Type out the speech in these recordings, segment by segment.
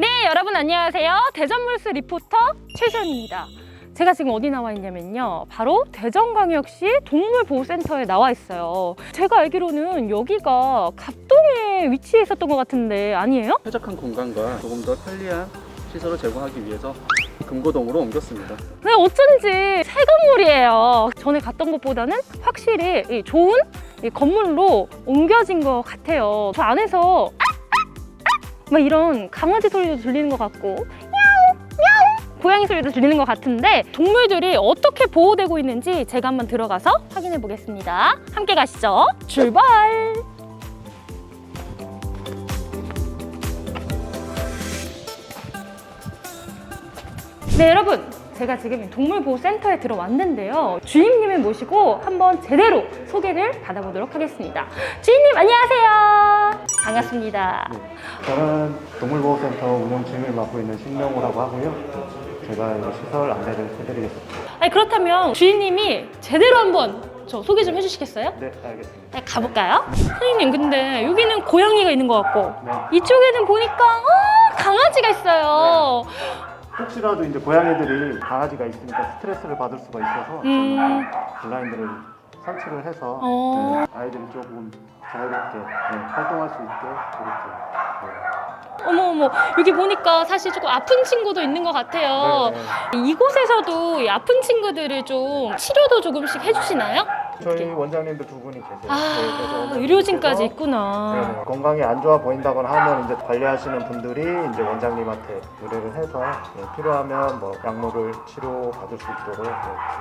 네, 여러분 안녕하세요. 대전물스 리포터 최시연입니다. 제가 지금 어디 나와 있냐면요. 바로 대전광역시 동물보호센터에 나와 있어요. 제가 알기로는 여기가 갑동에 위치해 있었던 것 같은데 아니에요? 쾌적한 공간과 조금 더 편리한 시설을 제공하기 위해서 금고동으로 옮겼습니다. 네, 어쩐지 새 건물이에요. 전에 갔던 것보다는 확실히 이 좋은 이 건물로 옮겨진 것 같아요. 저 안에서 막 이런 강아지 소리도 들리는 것 같고 고양이 소리도 들리는 것 같은데 동물들이 어떻게 보호되고 있는지 제가 한번 들어가서 확인해 보겠습니다. 함께 가시죠. 출발! 네, 여러분. 제가 지금 동물보호센터에 들어왔는데요. 주인님을 모시고 한번 제대로 소개를 받아보도록 하겠습니다. 주인님, 안녕하세요. 반갑습니다. 저는 동물보호센터 운영 중을 맡고 있는 신명호라고 하고요. 제가 이 시설 안내를 해드리겠습니다. 아니, 그렇다면 주인님이 제대로 한번 저 소개 좀 해주시겠어요? 네, 알겠습니다. 네, 가볼까요? 선생님, 근데 여기는 고양이가 있는 것 같고 네. 이쪽에는 보니까 어, 강아지가 있어요. 혹시라도 이제 고양이들이 강아지가 있으니까 스트레스를 받을 수가 있어서 음. 블라인드를 설치를 해서 어. 네, 아이들이 조금 자유롭게 네, 활동할 수 있게 이렇게 어머 어머 여기 보니까 사실 조금 아픈 친구도 있는 것 같아요. 네, 네. 이곳에서도 이 아픈 친구들을 좀 치료도 조금씩 해주시나요? 저희 원장님들 두 분이 계세요. 네, 아 그래서 의료진까지 네, 있구나. 네, 건강이 안 좋아 보인다거나 하면 이제 관리하시는 분들이 이제 원장님한테 의뢰를 해서 네, 필요하면 뭐 약물을 치료 받을 수 있도록 네,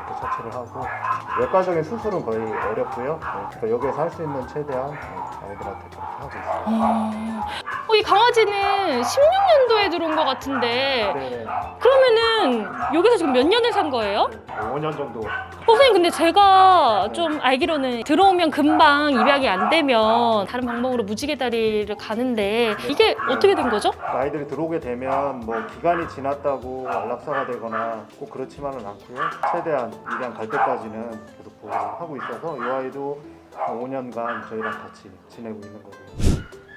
이렇게 처치를 하고 외과적인 수술은 거의 어렵고요. 네, 그러니까 여기에서 할 수 있는 최대한 네, 아이들한테 그렇게 하고 있습니다. 아, 어, 이 강아지는 16년도에 들어온 것 같은데 네, 그러면은 여기서 지금 몇 년을 산 거예요? 5년 정도 어, 선생님 근데 제가 좀 알기로는 들어오면 금방 입양이 안 되면 다른 방법으로 무지개 다리를 가는데 이게 어떻게 된 거죠? 아이들이 들어오게 되면 뭐 기간이 지났다고 안락사가 되거나 꼭 그렇지만은 않고요. 최대한 입양 갈 때까지는 계속 보호를 하고 있어서 이 아이도 5년간 저희랑 같이 지내고 있는 거고요.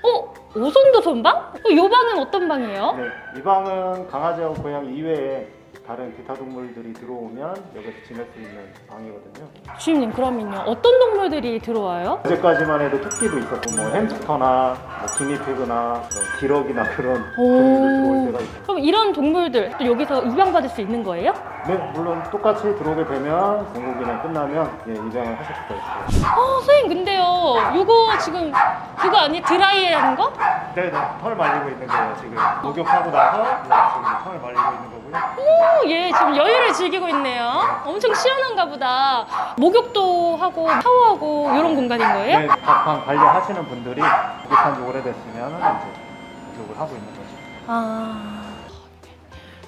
어? 오손도 손방? 어, 요 방은 어떤 방이에요? 네, 이 방은 강아지하고 고양이 이외에 다른 기타 동물들이 들어오면 여기서 지낼 수 있는 방이거든요. 주임님 그러면요 어떤 동물들이 들어와요? 어제까지만 해도 토끼도 있었고 뭐 햄스터나 뭐 기니피그나 기러기나 그런 오. 동물들 들어올 때가 있어요. 그럼 이런 동물들 또 여기서 입양 받을 수 있는 거예요? 네, 물론 똑같이 들어오게 되면 공고기간 끝나면 예, 입양을 하실 수가 있어요. 어 선생님 근데요 요거 지금 그거 아니 드라이 하는 거? 네, 네, 털 말리고 있는 거예요 지금. 목욕하고 나서 네, 지금 털 말리고 있는 거고요. 어, 얘 지금 여유를 즐기고 있네요 엄청 시원한가 보다 목욕도 하고 샤워하고 이런 공간인 거예요? 네, 각방 관리하시는 분들이 목욕한 지 오래됐으면 이제 목욕을 하고 있는 거죠. 아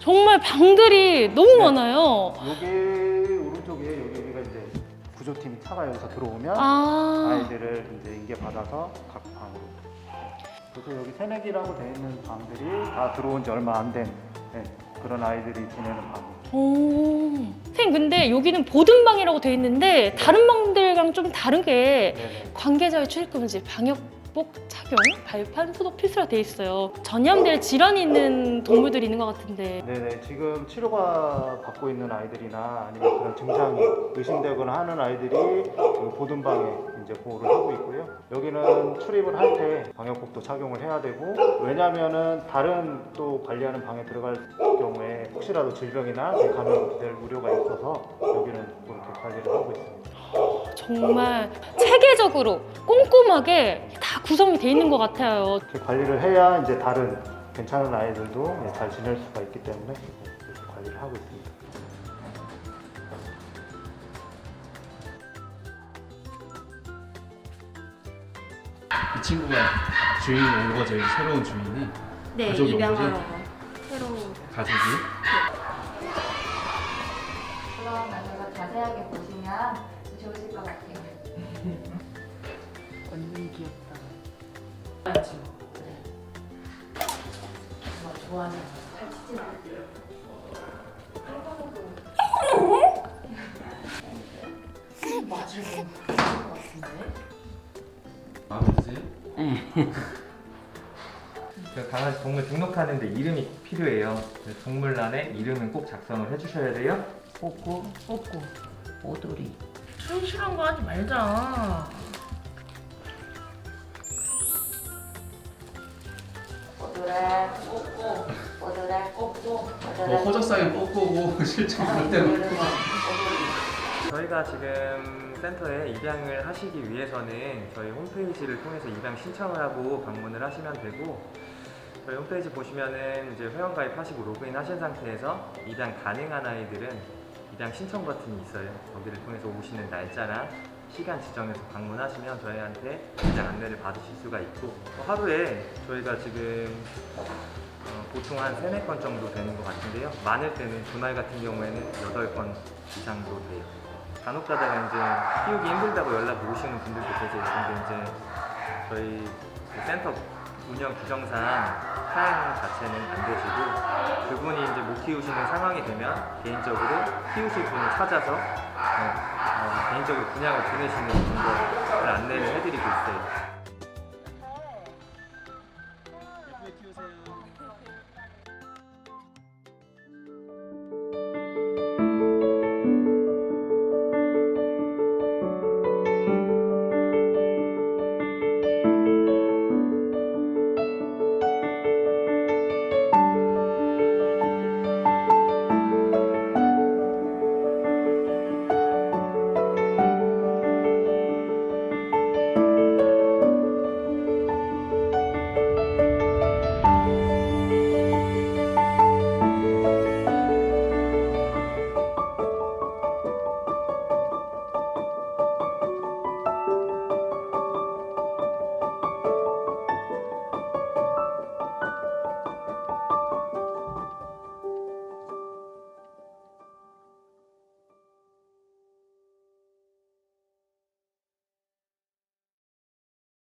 정말 방들이 너무 네. 많아요 여기 오른쪽에 여기 여기가 이제 구조팀 차가 여기서 들어오면 아 아 이들을 이제 인계 받아서 각 방으로. 그래서 여기 새내기라고 되어 있는 방들이 다 들어온 지 얼마 안 된 그런 아이들이 지내는 방. 오. 선생님 근데 여기는 보든방이라고 돼 있는데 다른 방들이랑 좀 다르게 네네. 관계자의 출입 금지, 방역 복 착용, 발판 소독 필수라 돼 있어요. 전염될 질환이 있는 동물들이 있는 것 같은데. 네네 지금 치료가 받고 있는 아이들이나 아니면 그런 증상이 의심되거나 하는 아이들이 그 보든방에 이제 보호를 하고 있고요. 여기는 출입을 할 때 방역복도 착용을 해야 되고 왜냐하면은 다른 또 관리하는 방에 들어갈 경우에 혹시라도 질병이나 감염될 우려가 있어서 여기는 그렇게 관리를 하고 있습니다. 정말 체계적으로 꼼꼼하게 다 구성이 돼 있는 것 같아요. 이렇게 관리를 해야 이제 다른 괜찮은 아이들도 예, 잘 지낼 수가 있기 때문에 이렇게 관리를 하고 있습니다. 이 친구가 온 거죠. 이 새로운 주인이 네, 가족이 온 입양하러 거죠? 새로 가족이. 그러면 제가 자세하게 보시면 좋으실 것 같아요. 완전 귀엽다. 맞죠? 네. 정말 좋아하는 맞을 것 같은데? 마음에 드세요? 그 강아지 동물 등록하는데 이름이 꼭 필요해요. 그래서 동물란에 이름은 꼭 작성을 해주셔야 돼요. 꼬꼬 꼬꼬 오돌이 충실한 거 하지 말자. 꼬꼬 꼬꼬 뭐 허접사에 뽀뽀고 실제 그럴 때는 저희가 지금 센터에 입양을 하시기 위해서는 저희 홈페이지를 통해서 입양 신청을 하고 방문을 하시면 되고 저희 홈페이지 보시면은 이제 회원 가입하시고 로그인 하신 상태에서 입양 가능한 아이들은 입양 신청 버튼이 있어요. 거기를 통해서 오시는 날짜랑 시간 지정해서 방문하시면 저희한테 입양 안내를 받으실 수가 있고 또 하루에 저희가 지금 어, 보통 한 3, 4건 정도 되는 것 같은데요. 많을 때는 주말 같은 경우에는 8건 이상도 돼요. 간혹 가다가 이제 키우기 힘들다고 연락 오시는 분들도 계세요. 근데 이제 저희 그 센터 운영 규정상 사양 자체는 안 되시고 그분이 이제 못 키우시는 상황이 되면 개인적으로 키우실 분을 찾아서 어, 어, 개인적으로 분양을 보내시는 방법을 안내를 해드리고 있어요.